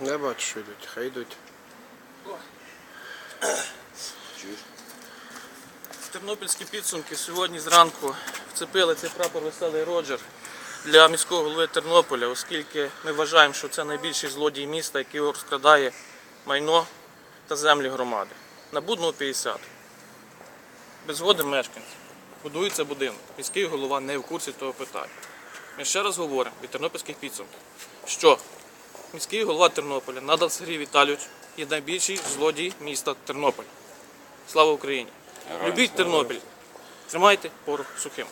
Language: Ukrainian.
Не бачу, що йдуть, хай йдуть. В тернопільські підсумки сьогодні зранку вцепили цей прапор веселий Роджер для міського голови Тернополя, оскільки ми вважаємо, що це найбільший злодій міста, який розкрадає майно та землі громади. На Будного 50. Без згоди мешканців. Будується будинок. Міський голова не в курсі того питання. Ми ще раз говоримо від тернопільських підсумків, що міський голова Тернополя Надал Сергій Віталійович є найбільший злодій міста Тернополь. Слава Україні! Любіть Тернопіль. Тримайте порох сухим.